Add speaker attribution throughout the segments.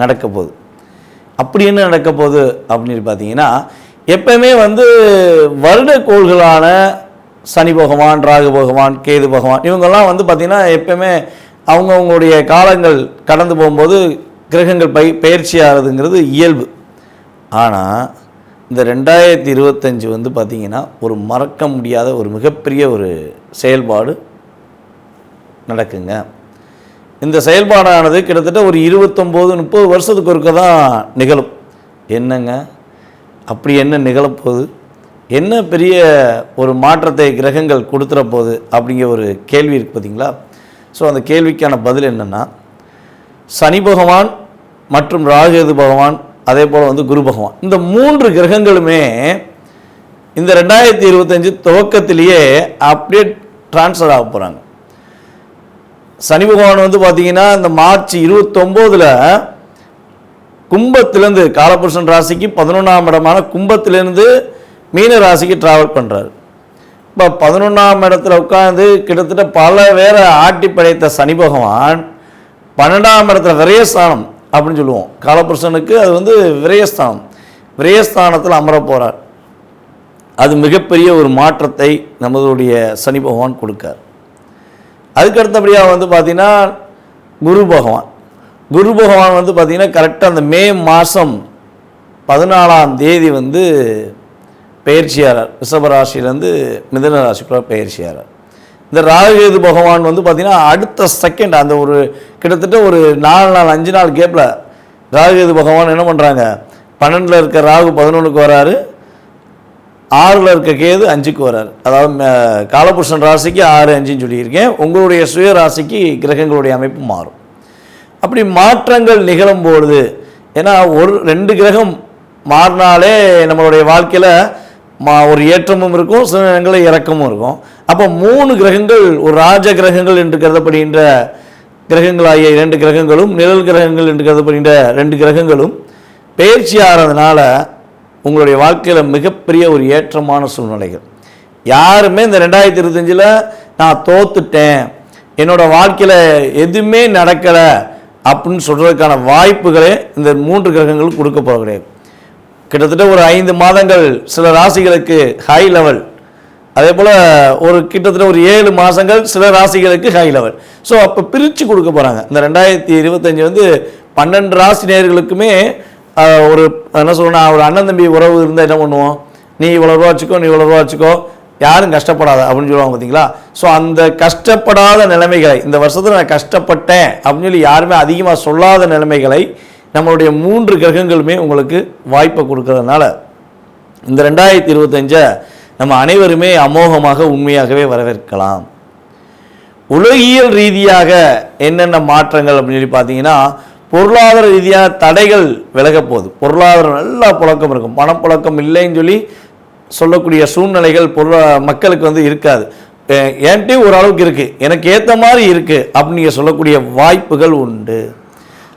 Speaker 1: நடக்க போகுது அப்படி என்ன நடக்க போகுது அப்படின்னு பார்த்தீங்கன்னா எப்பயுமே வந்து வருட கோள்களான சனி பகவான் ராகு பகவான் கேது பகவான் இவங்கெல்லாம் வந்து பார்த்திங்கன்னா எப்பயுமே அவங்கவுங்களுடைய காலங்கள் கடந்து போகும்போது கிரகங்கள் பை பயிற்சி ஆகிறதுங்கிறது இயல்பு. ஆனால் இந்த ரெண்டாயிரத்தி இருபத்தஞ்சி வந்து பார்த்திங்கன்னா ஒரு மறக்க முடியாத ஒரு மிகப்பெரிய ஒரு செயல்பாடு நடக்குங்க. இந்த செயல்பாடானது கிட்டத்தட்ட ஒரு இருபத்தொம்போது முப்பது வருஷத்துக்கு ஒருக்க தான் நிகழும். என்னங்க? அப்படி என்ன நிகழப்போகுது என்ன பெரிய ஒரு மாற்றத்தை கிரகங்கள் கொடுத்துற போகுது? அப்படிங்கிற ஒரு கேள்வி இருக்குது பார்த்தீங்களா ஸோ அந்த கேள்விக்கான பதில் என்னென்னா சனி பகவான் மற்றும் ராகுகேது பகவான் அதே போல் வந்து குரு பகவான் இந்த மூன்று கிரகங்களுமே இந்த ரெண்டாயிரத்தி இருபத்தஞ்சு துவக்கத்திலேயே அப்படியே ட்ரான்ஸ்ஃபர் ஆக போகிறாங்க சனி பகவான் வந்து பார்த்தீங்கன்னா இந்த மார்ச் இருபத்தொம்போதில் கும்பத்திலேருந்து காலபுருஷன் ராசிக்கு பதினொன்றாம் இடமான கும்பத்திலேருந்து மீன ராசிக்கு ட்ராவல் பண்ணுறாரு இப்போ பதினொன்றாம் இடத்துல உட்காந்து கிட்டத்தட்ட பல பேரை ஆட்டி படைத்த சனி பகவான் பன்னெண்டாம் இடத்துல விரயஸ்தானம் அப்படின்னு சொல்லுவோம். காலபுருஷனுக்கு அது வந்து விரயஸ்தானம். விரயஸ்தானத்தில் அமர போகிறார் அது மிகப்பெரிய ஒரு மாற்றத்தை நம்மளுடைய சனி பகவான் கொடுக்கார். அதுக்கு அடுத்தபடியாக வந்து பார்த்திங்கன்னா குரு பகவான். குரு பகவான் வந்து பார்த்திங்கன்னா கரெக்டாக அந்த மே மாதம் பதினாலாம் தேதி வந்து பயிற்சியாளர். ரிஷபராசிலேருந்து மிதன ராசிக்குள்ள பயிற்சியாளர். இந்த ராகுகேது பகவான் வந்து பார்த்திங்கன்னா அடுத்த செகண்ட் அந்த ஒரு கிட்டத்தட்ட ஒரு நாலு நாள் அஞ்சு நாள் கேப்பில் ராகுகேது பகவான் என்ன பண்ணுறாங்க பன்னெண்டில் இருக்க ராகு பதினொன்றுக்கு வராரு. ஆறில் இருக்க கேது அஞ்சுக்கு வரார். அதாவது காலபுருஷன் ராசிக்கு ஆறு அஞ்சுன்னு சொல்லியிருக்கேன். உங்களுடைய சுய ராசிக்கு கிரகங்களுடைய அமைப்பு மாறும். அப்படி மாற்றங்கள் நிகழும் பொழுது ஏன்னா ஒரு ரெண்டு கிரகம் மாறினாலே நம்மளுடைய வாழ்க்கையில் மா ஒரு ஏற்றமும் இருக்கும் சில நேரங்களில் இறக்கமும் இருக்கும். அப்போ மூணு கிரகங்கள் ஒரு ராஜ கிரகங்கள் என்று கருதப்படுகின்ற கிரகங்களாகிய இரண்டு கிரகங்களும் நிழல் கிரகங்கள் என்று கருதப்படுகின்ற ரெண்டு கிரகங்களும் பயிற்சி ஆகிறதுனால உங்களுடைய வாழ்க்கையில் மிகப்பெரிய ஒரு ஏற்றமான சூழ்நிலைகள். யாருமே இந்த ரெண்டாயிரத்தி இருபத்தஞ்சில் நான் தோத்துட்டேன் என்னோட வாழ்க்கையில் எதுவுமே நடக்கலை அப்படின்னு சொல்கிறதுக்கான வாய்ப்புகளே இந்த மூன்று கிரகங்களுக்கு கொடுக்க போக கிட்டத்தட்ட ஒரு ஐந்து மாதங்கள் சில ராசிகளுக்கு ஹை லெவல் அதே போல் ஒரு கிட்டத்தட்ட ஒரு ஏழு மாதங்கள் சில ராசிகளுக்கு ஹை லெவல் ஸோ அப்போ பிரித்து கொடுக்க போகிறாங்க இந்த ரெண்டாயிரத்தி இருபத்தஞ்சி வந்து பன்னெண்டு ராசி நேயர்களுக்குமே ஒரு என்ன சொல்லணும் ஒரு அண்ணன் தம்பி உறவு இருந்தால் என்ன பண்ணுவோம்? நீ இவ்வளோ ரூபா வச்சுக்கோ நீ இவ்வளோ ரூபா வச்சுக்கோ. யாரும் கஷ்டப்படாத அப்படின்னு சொல்லுவாங்க பார்த்தீங்களா? ஸோ அந்த கஷ்டப்படாத நிலைமைகளை இந்த வருஷத்தில் நான் கஷ்டப்பட்டேன் அப்படின்னு சொல்லி யாருமே அதிகமாக சொல்லாத நிலைமைகளை நம்மளுடைய மூன்று கிரகங்களுமே உங்களுக்கு வாய்ப்பை கொடுக்கறதுனால இந்த ரெண்டாயிரத்தி இருபத்தஞ்சை நம்ம அனைவருமே அமோகமாக உண்மையாகவே வரவேற்கலாம். உலகியல் ரீதியாக என்னென்ன மாற்றங்கள் அப்படின்னு சொல்லி பார்த்தீங்கன்னா பொருளாதார ரீதியாக தடைகள் விலகப்போகுது பொருளாதாரம் நல்லா புழக்கம் இருக்கும். பணப்புழக்கம் இல்லைன்னு சொல்லி சொல்லக்கூடிய சூழ்நிலைகள் பொருளா மக்களுக்கு வந்து இருக்காது. என்கிட்ட ஓரளவுக்கு இருக்குது எனக்கு ஏற்ற மாதிரி இருக்குது அப்படின்னு நீங்கள் சொல்லக்கூடிய வாய்ப்புகள் உண்டு.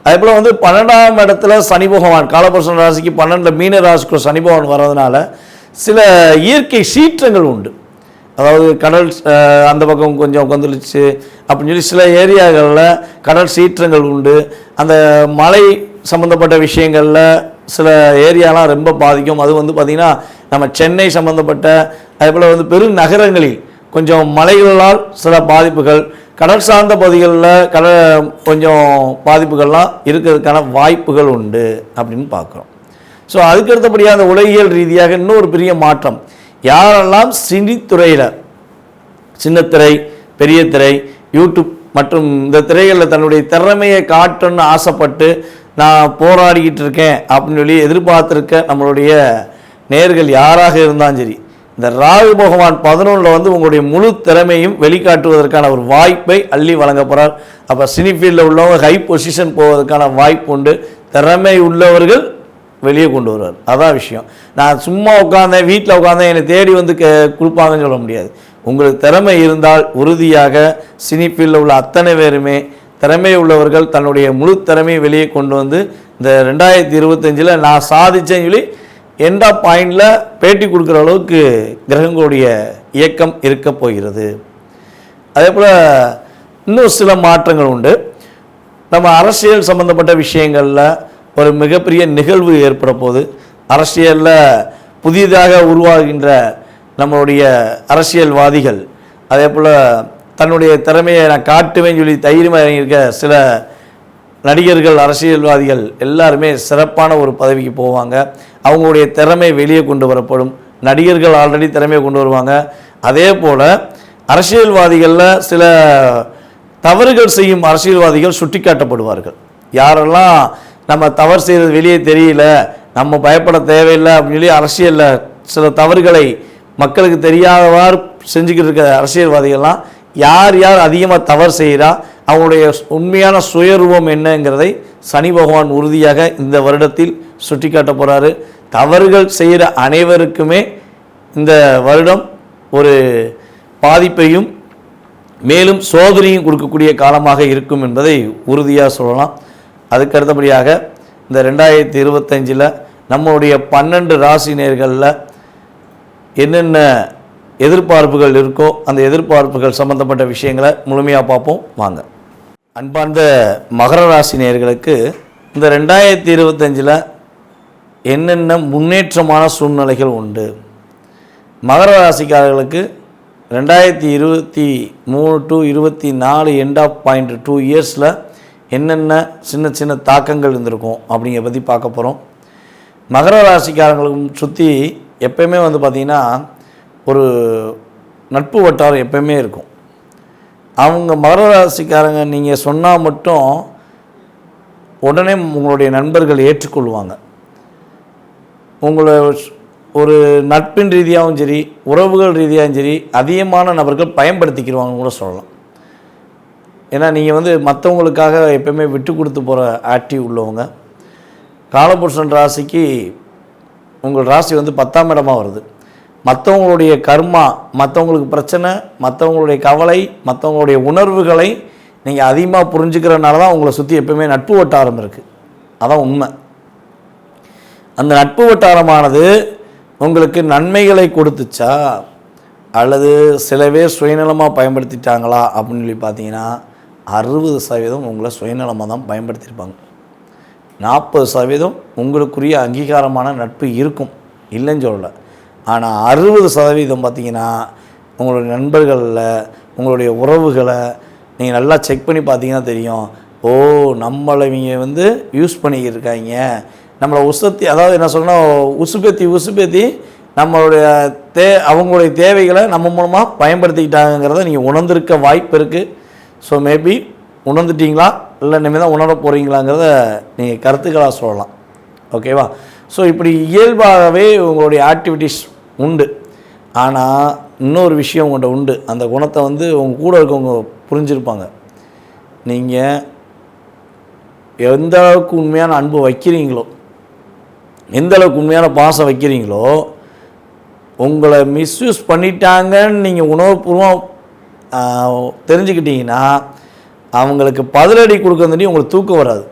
Speaker 1: அதே போல் வந்து பன்னெண்டாம் இடத்துல சனி பகவான் காலபுருஷன் ராசிக்கு பன்னெண்டில் மீன ராசிக்குள்ள சனி பகவான் வர்றதுனால சில இயற்கை சீற்றங்கள் உண்டு. அதாவது கடல் அந்த பக்கம் கொஞ்சம் கொந்தளிச்சு அப்படின்னு சொல்லி சில ஏரியாக்களில் கடல் சீற்றங்கள் உண்டு. அந்த மலை சம்மந்தப்பட்ட விஷயங்களில் சில ஏரியாலாம் ரொம்ப பாதிக்கும். அது வந்து பார்த்திங்கன்னா நம்ம சென்னை சம்மந்தப்பட்ட அதே போல் வந்து பெருநகரங்களில் கொஞ்சம் மலைகளால் சில பாதிப்புகள் கடல் சார்ந்த பகுதிகளில் கடல் கொஞ்சம் பாதிப்புகள்லாம் இருக்கிறதுக்கான வாய்ப்புகள் உண்டு அப்படின்னு பார்க்குறோம் ஸோ அதுக்கு அடுத்தபடியாக அந்த உலகியல் ரீதியாக இன்னொரு பெரிய மாற்றம். யாரெல்லாம் சினித்துறையில் சின்னத்திரை பெரிய திரை யூடியூப் மற்றும் இந்த திரைகளில் தன்னுடைய திறமையை காட்டணும்னு ஆசைப்பட்டு நான் போராடிக்கிட்டு இருக்கேன் அப்படின்னு சொல்லி எதிர்பார்த்துருக்க நம்மளுடைய நேர்கள் யாராக இருந்தாலும் சரி இந்த ராகு பகவான் பதினொன்றில் வந்து உங்களுடைய முழு திறமையும் வெளிக்காட்டுவதற்கான ஒரு வாய்ப்பை அள்ளி வழங்க போகிறார் அப்போ சினி ஃபீல்டில் உள்ளவங்க ஹை பொசிஷன் போவதற்கான வாய்ப்பு உண்டு. திறமை உள்ளவர்கள் வெளியே கொண்டு வருவார். அதான் விஷயம். நான் சும்மா உட்காந்தேன் வீட்டில் உட்காந்தேன் என்னை தேடி வந்து கே கொடுப்பாங்கன்னு சொல்ல முடியாது. உங்களுக்கு திறமை இருந்தால் உறுதியாக சினிப்பில் உள்ள அத்தனை பேருமே திறமை உள்ளவர்கள் தன்னுடைய முழு திறமையை வெளியே கொண்டு வந்து இந்த ரெண்டாயிரத்தி இருபத்தஞ்சில் நான் சாதிச்சேன்னு சொல்லி எண்டா பாயிண்டில் பேட்டி கொடுக்குற அளவுக்கு கிரகங்களுடைய இயக்கம் இருக்க போகிறது. அதே போல் இன்னும் சில மாற்றங்கள் உண்டு. நம்ம அரசியல் சம்பந்தப்பட்ட விஷயங்களில் ஒரு மிகப்பெரிய நிகழ்வு ஏற்பட போகுது அரசியலில் புதிதாக உருவாகின்ற நம்மளுடைய அரசியல்வாதிகள் அதே போல் தன்னுடைய திறமையை நான் காட்டுவேன்னு சொல்லி தைரியமாக இறங்கியிருக்க சில நடிகர்கள் அரசியல்வாதிகள் எல்லாருமே சிறப்பான ஒரு பதவிக்கு போவாங்க. அவங்களுடைய திறமை வெளியே கொண்டு வரப்படும். நடிகர்கள் ஆல்ரெடி திறமையை கொண்டு வருவாங்க. அதே போல் அரசியல்வாதிகளில் சில தவறுகள் செய்யும் அரசியல்வாதிகள் சுட்டிக்காட்டப்படுவார்கள். யாரெல்லாம் நம்ம தவறு செய்கிறது வெளியே தெரியல நம்ம பயப்பட தேவையில்லை அப்படின்னு சொல்லி அரசியலில் சில தவறுகளை மக்களுக்கு தெரியாதவாறு செஞ்சுக்கிட்டு இருக்க அரசியல்வாதிகள்லாம் யார் யார் அதிகமாக தவறு செய்கிறா அவங்களுடைய உண்மையான சுயரூபம் என்னங்கிறதை சனி பகவான் உறுதியாக இந்த வருடத்தில் சுட்டிக்காட்ட போகிறாரு தவறுகள் செய்கிற அனைவருக்குமே இந்த வருடம் ஒரு பாதிப்பையும் மேலும் சோதனையும் கொடுக்கக்கூடிய காலமாக இருக்கும் என்பதை உறுதியாக சொல்லலாம். அதுக்கு அடுத்தபடியாக இந்த ரெண்டாயிரத்தி இருபத்தஞ்சில் நம்மளுடைய பன்னெண்டு ராசி நேர்களில் என்னென்ன எதிர்பார்ப்புகள் இருக்கோ அந்த எதிர்பார்ப்புகள் சம்பந்தப்பட்ட விஷயங்களை முழுமையாக பார்ப்போம். வாங்க. அன்பார்ந்த மகர ராசி நேர்களுக்கு இந்த ரெண்டாயிரத்தி இருபத்தஞ்சில் என்னென்ன முன்னேற்றமான சூழ்நிலைகள் உண்டு? மகர ராசிக்காரர்களுக்கு ரெண்டாயிரத்தி இருபத்தி மூணு டு இருபத்தி நாலு எண்ட் ஆஃப் பாயிண்ட் டூ இயர்ஸில் என்னென்ன சின்ன சின்ன தாக்கங்கள் இருந்திருக்கும் அப்படிங்கிற பற்றி பார்க்க போகிறோம் மகர ராசிக்காரங்களுக்கும் சுற்றி எப்பயுமே வந்து பார்த்திங்கன்னா ஒரு நட்பு வட்டாரம் எப்பயுமே இருக்கும். அவங்க மகர ராசிக்காரங்க நீங்கள் சொன்னால் மட்டும் உடனே உங்களுடைய நண்பர்கள் ஏற்றுக்கொள்வாங்க. உங்களை ஒரு நட்பின் ரீதியாகவும் சரி உறவுகள் ரீதியாகவும் சரி அதிகமான நபர்கள் பயன்படுத்திக்கிடுவாங்கன்னு கூட சொல்லலாம். ஏன்னா நீங்கள் வந்து மற்றவங்களுக்காக எப்பயுமே விட்டு கொடுத்து போகிற ஆக்டிவ் உள்ளவங்க. காலபுருஷன் ராசிக்கு உங்கள் ராசி வந்து பத்தாம் இடமாக வருது. மற்றவங்களுடைய கர்மா மற்றவங்களுக்கு பிரச்சனை மற்றவங்களுடைய கவலை மற்றவங்களுடைய உணர்வுகளை நீங்கள் அதிகமாக புரிஞ்சுக்கிறனால தான் உங்களை சுற்றி எப்பயுமே நட்பு வட்டாரம் இருக்குது அதான் உண்மை. அந்த நட்பு வட்டாரமானது உங்களுக்கு நன்மைகளை கொடுத்துச்சா? அல்லது சில பேர் சுயநலமாக பயன்படுத்திட்டாங்களா? அப்படின்னு சொல்லி பார்த்தீங்கன்னா அறுபது சதவீதம் உங்களை சுயநலமாக தான் பயன்படுத்தியிருப்பாங்க. நாற்பது சதவீதம் உங்களுக்குரிய அங்கீகாரமான நட்பு இருக்கும். இல்லைன்னு சொல்லலை. ஆனால் அறுபது சதவீதம் பார்த்தீங்கன்னா உங்களுடைய நண்பர்களில் உங்களுடைய உறவுகளை நீங்கள் நல்லா செக் பண்ணி பார்த்தீங்கன்னா தெரியும். ஓ நம்மளை இவங்க வந்து யூஸ் பண்ணிக்கிட்டு நம்மளை உசத்தி அதாவது என்ன சொல்லணும் உசுப்பேத்தி உசுப்பேத்தி நம்மளுடைய தே அவங்களுடைய தேவைகளை நம்ம மூலமாக பயன்படுத்திக்கிட்டாங்கிறத நீங்கள் உணர்ந்திருக்க வாய்ப்பு இருக்குது ஸோ மேபி உணர்ந்துட்டீங்களா? இல்லை இனிமேல் தான் உணர போகிறீங்களாங்கிறத நீங்கள் கருத்துக்களாக சொல்லலாம். ஓகேவா ஸோ இப்படி இயல்பாகவே உங்களுடைய ஆக்டிவிட்டீஸ் உண்டு. ஆனால் இன்னொரு விஷயம் உங்கள்கிட்ட உண்டு. அந்த குணத்தை வந்து உங்கள் கூட இருக்கவங்க புரிஞ்சிருப்பாங்க. நீங்கள் எந்த அளவுக்கு உண்மையான அன்பு வைக்கிறீங்களோ எந்த அளவுக்கு உண்மையான பாசம் வைக்கிறீங்களோ உங்களை மிஸ்யூஸ் பண்ணிட்டாங்கன்னு நீங்கள் உணவுபூர்வம் தெரிஞ்சுக்கிட்டீங்கன்னா அவங்களுக்கு பதிலடி கொடுக்கறதுனி உங்களுக்கு தூக்கம் வராது.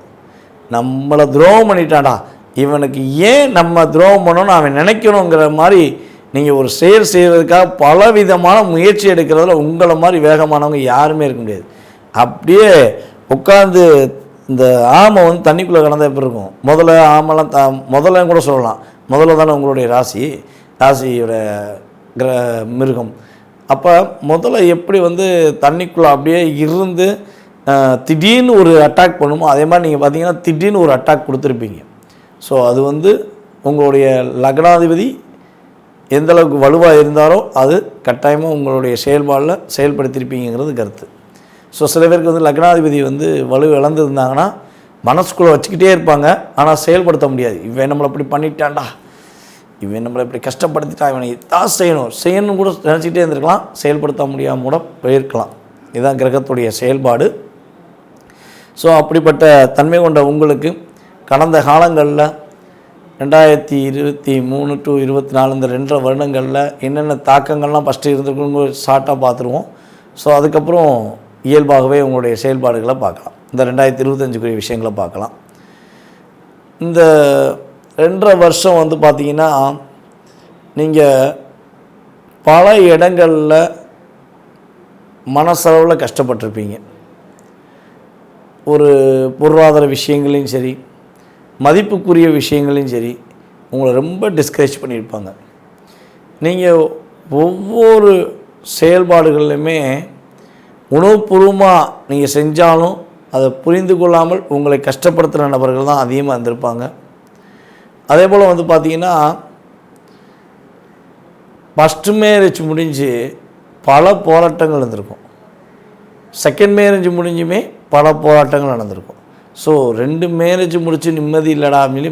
Speaker 1: நம்மளை துரோகம் பண்ணிட்டான்டா. இவனுக்கு ஏன் நம்ம துரோகம் பண்ணணும்னு அவன் நினைக்கணுங்கிற மாதிரி நீங்கள் ஒரு செயல் செய்கிறதுக்காக பலவிதமான முயற்சி எடுக்கிறதுல உங்களை மாதிரி வேகமானவங்க யாருமே இருக்க முடியாது. அப்படியே உட்காந்து இந்த ஆமை வந்து தண்ணிக்குள்ளே கிடந்தா எப்படி இருக்கும்? முதல்ல ஆமெல்லாம் த முதல்ல கூட சொல்லலாம். முதல்ல தானே உங்களுடைய ராசி? ராசியோட கிர மிருகம். அப்போ முதல்ல எப்படி வந்து தண்ணிக்குள்ளே அப்படியே இருந்து திடீர்னு ஒரு அட்டாக் பண்ணுமோ அதே மாதிரி நீங்கள் பார்த்தீங்கன்னா திடீர்னு ஒரு அட்டாக் கொடுத்துருப்பீங்க. ஸோ அது வந்து உங்களுடைய லக்னாதிபதி எந்த அளவுக்கு வலுவாக இருந்தாரோ அது கட்டாயமாக உங்களுடைய செயல்பாடில் செயல்படுத்தியிருப்பீங்கிறது கருத்து. ஸோ சில பேருக்கு வந்து லக்னாதிபதி வந்து வலு இழந்திருந்தாங்கன்னா மனசுக்குள்ளே வச்சுக்கிட்டே இருப்பாங்க. ஆனால் செயல்படுத்த முடியாது. இவன் நம்மளை அப்படி பண்ணிட்டான்டா. இவன் நம்மளை இப்படி கஷ்டப்படுத்திட்டான் இவனை தான் செய்யணும். செய்யணும் கூட நினச்சிக்கிட்டே இருந்திருக்கலாம். செயல்படுத்த முடியாமல் கூட போயிருக்கலாம். இதுதான் கிரகத்துடைய செயல்பாடு. ஸோ அப்படிப்பட்ட தன்மை கொண்ட உங்களுக்கு கடந்த காலங்களில் ரெண்டாயிரத்தி இருபத்தி மூணு டு இருபத்தி நாலு இந்த ரெண்டரை வருடங்களில் என்னென்ன தாக்கங்கள்லாம் ஃபஸ்ட்டு இருந்திருக்குன்னு ஷார்ட்டாக பார்த்துருவோம். ஸோ அதுக்கப்புறம் இயல்பாகவே உங்களுடைய செயல்பாடுகளை பார்க்கலாம். இந்த ரெண்டாயிரத்தி இருபத்தஞ்சுக்குரிய விஷயங்களை பார்க்கலாம். இந்த ரெண்டரை வருஷம் வந்து பார்த்திங்கன்னா நீங்கள் பல இடங்களில் மனசளவில் கஷ்டப்பட்டிருப்பீங்க. ஒரு பொருளாதார விஷயங்களையும் சரி மதிப்புக்குரிய விஷயங்களையும் சரி உங்களை ரொம்ப டிஸ்கரேஜ் பண்ணியிருப்பாங்க. நீங்கள் ஒவ்வொரு செயல்பாடுகள்லையுமே உணவுபூர்வமாக நீங்கள் செஞ்சாலும் அதை புரிந்து கொள்ளாமல் உங்களை கஷ்டப்படுத்துகிற நபர்கள் தான் அதிகமாக இருந்திருப்பாங்க. அதே போல் வந்து பார்த்திங்கன்னா ஃபஸ்ட்டு மேரேஜ் முடிஞ்சு பல போராட்டங்கள் இருந்திருக்கும் செகண்ட் மேரேஜ் முடிஞ்சுமே பல போராட்டங்கள் நடந்திருக்கும். ஸோ ரெண்டு மேரேஜ் முடித்து நிம்மதி இல்லடா அப்படின்னு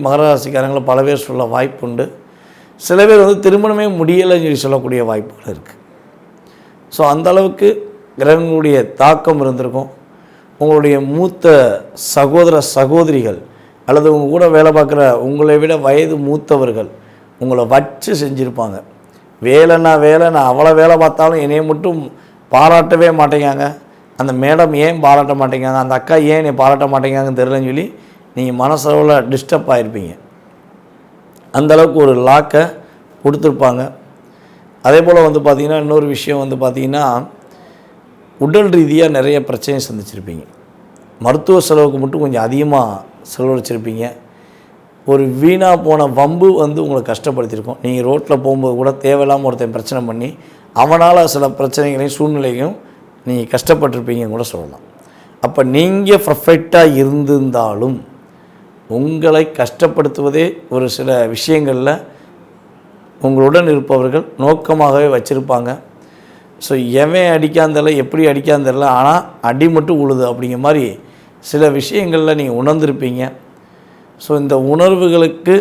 Speaker 1: சொல்லி பல பேர் சொல்ல வாய்ப்பு உண்டு. சில பேர் வந்து திருமணமே முடியலைன்னு சொல்லி சொல்லக்கூடிய வாய்ப்புகள் இருக்குது ஸோ அந்த அளவுக்கு கிரகங்களுடைய தாக்கம் இருந்திருக்கும். உங்களுடைய மூத்த சகோதர சகோதரிகள் அல்லது உங்கள் கூட வேலை பார்க்குற உங்களை விட வயது மூத்தவர்கள் உங்களை வச்சு செஞ்சுருப்பாங்க. வேலைன்னா வேலை நான் அவ்வளோ வேலை பார்த்தாலும் என்னையை மட்டும் பாராட்டவே மாட்டேங்காங்க. அந்த மேடம் ஏன் பாராட்ட மாட்டேங்காங்க? அந்த அக்கா ஏன் என்னை பாராட்ட மாட்டேங்காங்கன்னு தெரிலன்னு சொல்லி நீங்கள் மனசளவில் டிஸ்டர்ப் ஆகிருப்பீங்க அந்த அளவுக்கு ஒரு லாக்கை கொடுத்துருப்பாங்க. அதே போல் வந்து பார்த்திங்கன்னா இன்னொரு விஷயம் வந்து பார்த்திங்கன்னா உடல் ரீதியாக நிறைய பிரச்சனை சந்திச்சிருப்பீங்க. மருத்துவ செலவுக்கு மட்டும் கொஞ்சம் அதிகமாக செலவழிச்சிருப்பீங்க. ஒரு வீணாக போன வம்பு வந்து உங்களை கஷ்டப்படுத்தியிருக்கோம். நீங்கள் ரோட்டில் போகும்போது கூட தேவையில்லாமல் ஒருத்தன் பிரச்சனை பண்ணி அவனால் சில பிரச்சனைகளையும் சூழ்நிலையும் நீங்கள் கஷ்டப்பட்டிருப்பீங்கன்னு கூட சொல்லலாம். அப்போ நீங்கள் பர்ஃபெக்டாக இருந்திருந்தாலும் உங்களை கஷ்டப்படுத்துவதே ஒரு சில விஷயங்களில் உங்களுடன் இருப்பவர்கள் நோக்கமாகவே வச்சுருப்பாங்க. ஸோ எவன் அடிக்காந்தல எப்படி அடிக்காந்தல ஆனால் அடி மட்டும் உழுது அப்படிங்கிற மாதிரி சில விஷயங்களில் நீங்கள் உணர்ந்திருப்பீங்க. ஸோ இந்த உணர்வுகளுக்கு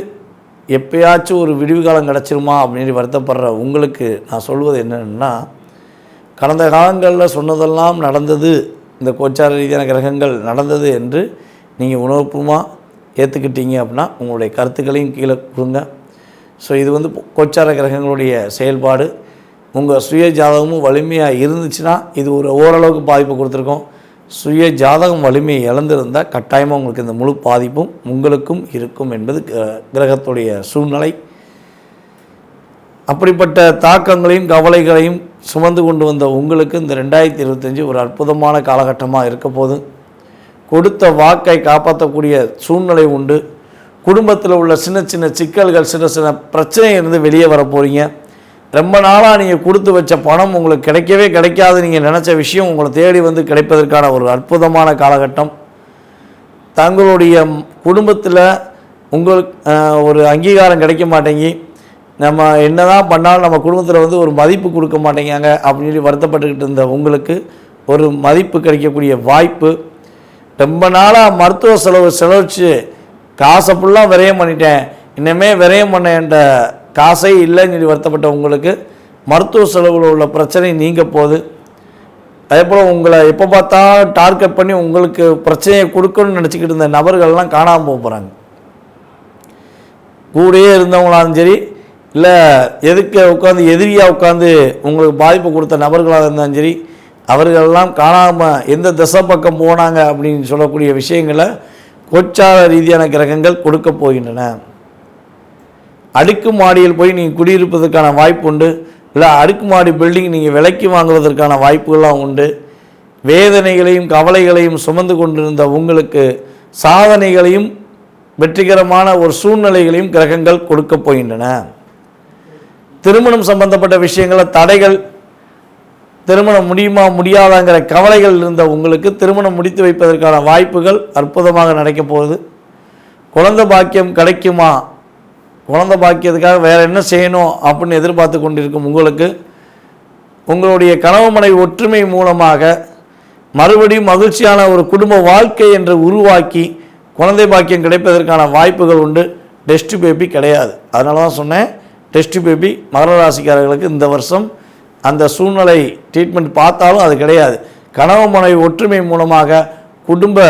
Speaker 1: எப்பயாச்சும் ஒரு விடிவு காலம் கிடச்சிருமா அப்படின்னு வருத்தப்படுற உங்களுக்கு நான் சொல்வது என்னென்னா கடந்த காலங்களில் சொன்னதெல்லாம் நடந்தது இந்த கோச்சார ரீதியான கிரகங்கள் நடந்தது என்று நீங்கள் உணர்வுபூர்வமாக ஏற்றுக்கிட்டீங்க அப்படின்னா உங்களுடைய கருத்துக்களையும் கீழே கொடுங்க. ஸோ இது வந்து கோச்சார கிரகங்களுடைய செயல்பாடு. உங்கள் சுய ஜாதகமும் வலிமையாக இருந்துச்சுன்னா இது ஒரு ஓரளவுக்கு பாதிப்பு கொடுத்துருக்கோம். சுய ஜாதகம் வலிமையை இழந்திருந்தால் கட்டாயமாக உங்களுக்கு இந்த முழு பாதிப்பும் உங்களுக்கும் இருக்கும் என்பது கிரகத்துடைய சூழ்நிலை. அப்படிப்பட்ட தாக்கங்களையும் கவலைகளையும் சுமந்து கொண்டு வந்த உங்களுக்கு இந்த ரெண்டாயிரத்தி இருபத்தஞ்சி ஒரு அற்புதமான காலகட்டமாக இருக்க போது கொடுத்த வாக்கை காப்பாற்றக்கூடிய சூழ்நிலை உண்டு. குடும்பத்தில் உள்ள சின்ன சின்ன சிக்கல்கள் சின்ன சின்ன பிரச்சனையிலிருந்து வெளியே வர போகிறீங்க ரொம்ப நாளாக நீங்கள் கொடுத்து வச்ச பணம் உங்களுக்கு கிடைக்கவே கிடைக்காது. நீங்கள் நினச்ச விஷயம் உங்களை தேடி வந்து கிடைப்பதற்கான ஒரு அற்புதமான காலகட்டம். தங்களுடைய குடும்பத்தில் உங்களுக்கு ஒரு அங்கீகாரம் கிடைக்க மாட்டேங்கி நம்ம என்ன தான் பண்ணாலும் நம்ம குடும்பத்தில் வந்து ஒரு மதிப்பு கொடுக்க மாட்டேங்காங்க அப்படின்னு சொல்லி வருத்தப்பட்டுக்கிட்டு இருந்த உங்களுக்கு ஒரு மதிப்பு கிடைக்கக்கூடிய வாய்ப்பு. ரொம்ப நாளாக மருத்துவ செலவு செலவிச்சு காசை ஃபுல்லாக விரயம் பண்ணிட்டேன். இன்னமே விரயம் பண்ண என்ற காசே இல்லைன்னு சொல்லி வருத்தப்பட்ட உங்களுக்கு மருத்துவ செலவில் உள்ள பிரச்சனை நீங்க போகுது. அதே போல் உங்களை எப்போ பார்த்தாலும் டார்கெட் பண்ணி உங்களுக்கு பிரச்சனையை கொடுக்கணும்னு நினச்சிக்கிட்டு இருந்த நபர்கள்லாம் காணாமல் போக போகிறாங்க கூடயே இருந்தவங்களாலும் சரி இல்லை எதுக்கு உட்காந்து எதிரியாக உட்காந்து உங்களுக்கு பாதிப்பு கொடுத்த நபர்களாக இருந்தாலும் சரி அவர்களெல்லாம் காணாமல் எந்த திசை பக்கம் போனாங்க அப்படின்னு சொல்லக்கூடிய விஷயங்களை கோச்சார ரீதியான கிரகங்கள் கொடுக்க போகின்றன. அடுக்கு மாடியில் போய் நீங்கள் குடியிருப்பதற்கான வாய்ப்பு உண்டு. இல்லை அடுக்குமாடி பில்டிங் நீங்கள் விலைக்கு வாங்குவதற்கான வாய்ப்புகள்லாம் உண்டு. வேதனைகளையும் கவலைகளையும் சுமந்து கொண்டிருந்த உங்களுக்கு சாதனைகளையும் வெற்றிகரமான ஒரு சூழ்நிலைகளையும் கிரகங்கள் கொடுக்க போகின்றன. திருமணம் சம்பந்தப்பட்ட விஷயங்களில் தடைகள் திருமணம் முடியுமா முடியாதாங்கிற கவலைகள் இருந்த உங்களுக்கு திருமணம் முடித்து வைப்பதற்கான வாய்ப்புகள் அற்புதமாக நடக்கப் போகுது. குழந்த பாக்கியம் கிடைக்குமா குழந்தை பாக்கியத்துக்காக வேறு என்ன செய்யணும் அப்படின்னு எதிர்பார்த்து கொண்டிருக்கும் உங்களுக்கு உங்களுடைய கனவு மனை ஒற்றுமை மூலமாக மறுபடியும் மகிழ்ச்சியான ஒரு குடும்ப வாழ்க்கை என்று உருவாக்கி குழந்தை பாக்கியம் கிடைப்பதற்கான வாய்ப்புகள் உண்டு. டெஸ்ட் பேபி கிடையாது. அதனால தான் சொன்னேன் டெஸ்ட் பேபி மகர ராசிக்காரர்களுக்கு இந்த வருஷம் அந்த சூழ்நிலை ட்ரீட்மெண்ட் பார்த்தாலும் அது கிடையாது. கனவு மனை ஒற்றுமை மூலமாக குடும்ப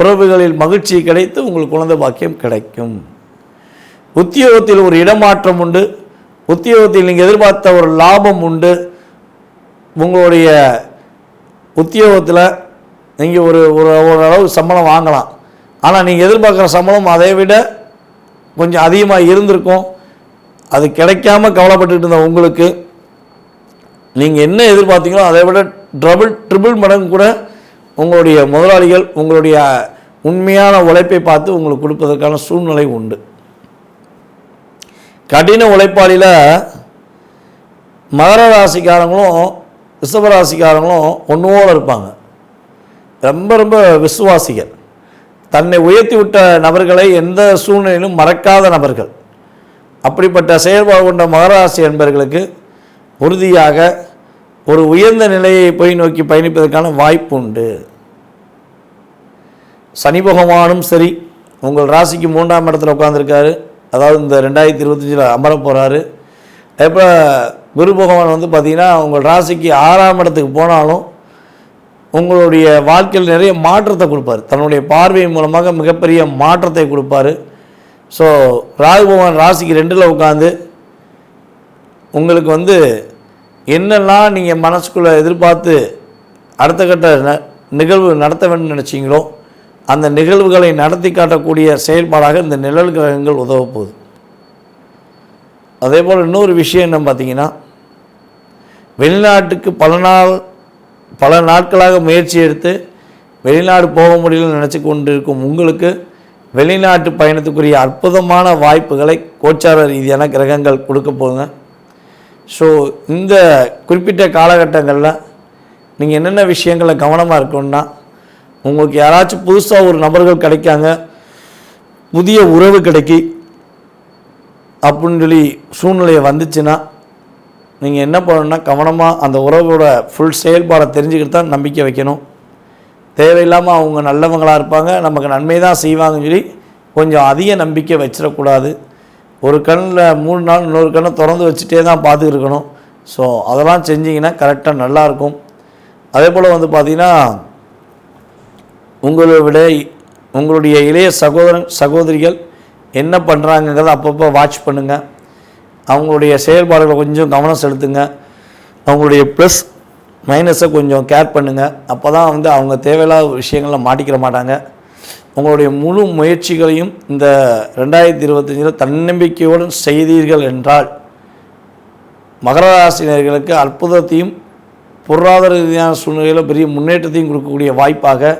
Speaker 1: உறவுகளில் மகிழ்ச்சி கிடைத்து உங்களுக்கு குழந்தை பாக்கியம் கிடைக்கும். உத்தியோகத்தில் ஒரு இடமாற்றம் உண்டு. உத்தியோகத்தில் நீங்கள் எதிர்பார்த்த ஒரு லாபம் உண்டு. உங்களுடைய உத்தியோகத்தில் நீங்கள் ஒரு ஒரு ஓரளவு சம்பளம் வாங்கலாம். ஆனால் நீங்கள் எதிர்பார்க்குற சம்பளம் அதை விட கொஞ்சம் அதிகமாக இருந்திருக்கும். அது கிடைக்காம கவலைப்பட்டுட்டு இருந்த உங்களுக்கு நீங்கள் என்ன எதிர்பார்த்தீங்களோ அதை விட ட்ரபிள் ட்ரிபிள் மடங்கு கூட உங்களுடைய முதலாளிகள் உங்களுடைய உண்மையான உழைப்பை பார்த்து உங்களுக்கு கொடுப்பதற்கான சூழ்நிலை உண்டு. கடின உழைப்பாளியில் மகர ராசிக்காரங்களும் ரிஷபராசிக்காரங்களும் ஒன்றுவோடு இருப்பாங்க. ரொம்ப ரொம்ப விசுவாசிகள். தன்னை உயர்த்தி விட்ட நபர்களை எந்த சூழ்நிலையிலும் மறக்காத நபர்கள். அப்படிப்பட்ட செயல்பாடு கொண்ட மகராசி என்பவர்களுக்கு உறுதியாக ஒரு உயர்ந்த நிலையை போய் நோக்கி பயணிப்பதற்கான வாய்ப்பு உண்டு. சனி பகவானும் சரி உங்கள் ராசிக்கு மூன்றாம் இடத்துல உட்காந்துருக்காரு அதாவது இந்த ரெண்டாயிரத்தி இருபத்தஞ்சில் அமர போகிறாரு இப்போ குரு பகவான் வந்து பார்த்திங்கன்னா உங்கள் ராசிக்கு ஆறாம் இடத்துக்கு போனாலும் உங்களுடைய வாழ்க்கையில் நிறைய மாற்றத்தை கொடுப்பார். தன்னுடைய பார்வை மூலமாக மிகப்பெரிய மாற்றத்தை கொடுப்பாரு. ஸோ ராகு பகவான் ராசிக்கு ரெண்டில் உட்காந்து உங்களுக்கு வந்து என்னெல்லாம் நீங்கள் மனசுக்குள்ளே எதிர்பார்த்து அடுத்த கட்ட ந- நிகழ்வு நடத்த வேண்டும் நினச்சிங்களோ அந்த நிகழ்வுகளை நடத்தி காட்டக்கூடிய செயல்பாடாக இந்த நிழல் கிரகங்கள் உதவ போகுது. அதே போல் இன்னொரு விஷயம் என்ன பார்த்தீங்கன்னா வெளிநாட்டுக்கு பல நாள் பல நாட்களாக முயற்சி எடுத்து வெளிநாடு போக முடியலன்னு நினச்சி கொண்டிருக்கும் உங்களுக்கு வெளிநாட்டு பயணத்துக்குரிய அற்புதமான வாய்ப்புகளை கோச்சார ரீதியான கிரகங்கள் கொடுக்க போகுங்க ஸோ இந்த குறிப்பிட்ட காலகட்டங்களில் நீங்கள் என்னென்ன விஷயங்களில் கவனமாக இருக்கணும்னா உங்களுக்கு யாராச்சும் புதுசாக ஒரு நபர்கள் கிடைக்காங்க புதிய உறவு கிடைக்கி அப்படின்னு சொல்லி சூழ்நிலையை வந்துச்சுன்னா நீங்கள் என்ன பண்ணணும்னா கவனமாக அந்த உறவோட ஃபுல் செயல்பாடை தெரிஞ்சுக்கிட்டு தான் நம்பிக்கை வைக்கணும். தேவையில்லாமல் அவங்க நல்லவங்களாக இருப்பாங்க நமக்கு நன்மை தான் செய்வாங்கன்னு சொல்லி கொஞ்சம் அதிக நம்பிக்கை வச்சிடக்கூடாது. ஒரு கண்ணில் மூணு நாள் இன்னொரு கண்ணை திறந்து வச்சுட்டே தான் பார்த்துருக்கணும் ஸோ அதெல்லாம் செஞ்சிங்கன்னா கரெக்டாக நல்லாயிருக்கும் அதே போல் வந்து பார்த்திங்கன்னா உங்களை விட உங்களுடைய இளைய சகோதரன் சகோதரிகள் என்ன பண்ணுறாங்கிறத அப்பப்போ வாட்ச் பண்ணுங்கள் அவங்களுடைய செயல்பாடுகளை கொஞ்சம் கவனம் செலுத்துங்க. அவங்களுடைய ப்ளஸ் மைனஸை கொஞ்சம் கேர் பண்ணுங்கள் அப்போ தான் வந்து அவங்க தேவையில்லாத விஷயங்களில் மாட்டிக்கிற மாட்டாங்க. உங்களுடைய முழு முயற்சிகளையும் இந்த ரெண்டாயிரத்தி இருபத்தஞ்சில் தன்னம்பிக்கையுடன் செய்தீர்கள் என்றால் மகர ராசினியர்களுக்கு அற்புதத்தையும் பொருளாதார ரீதியான சூழ்நிலையில் பெரிய முன்னேற்றத்தையும் கொடுக்கக்கூடிய வாய்ப்பாக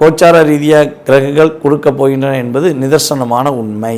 Speaker 1: கோச்சார ரீதியாக கிரகங்கள் கொடுக்கப் போகின்றன என்பது நிதர்சனமான உண்மை.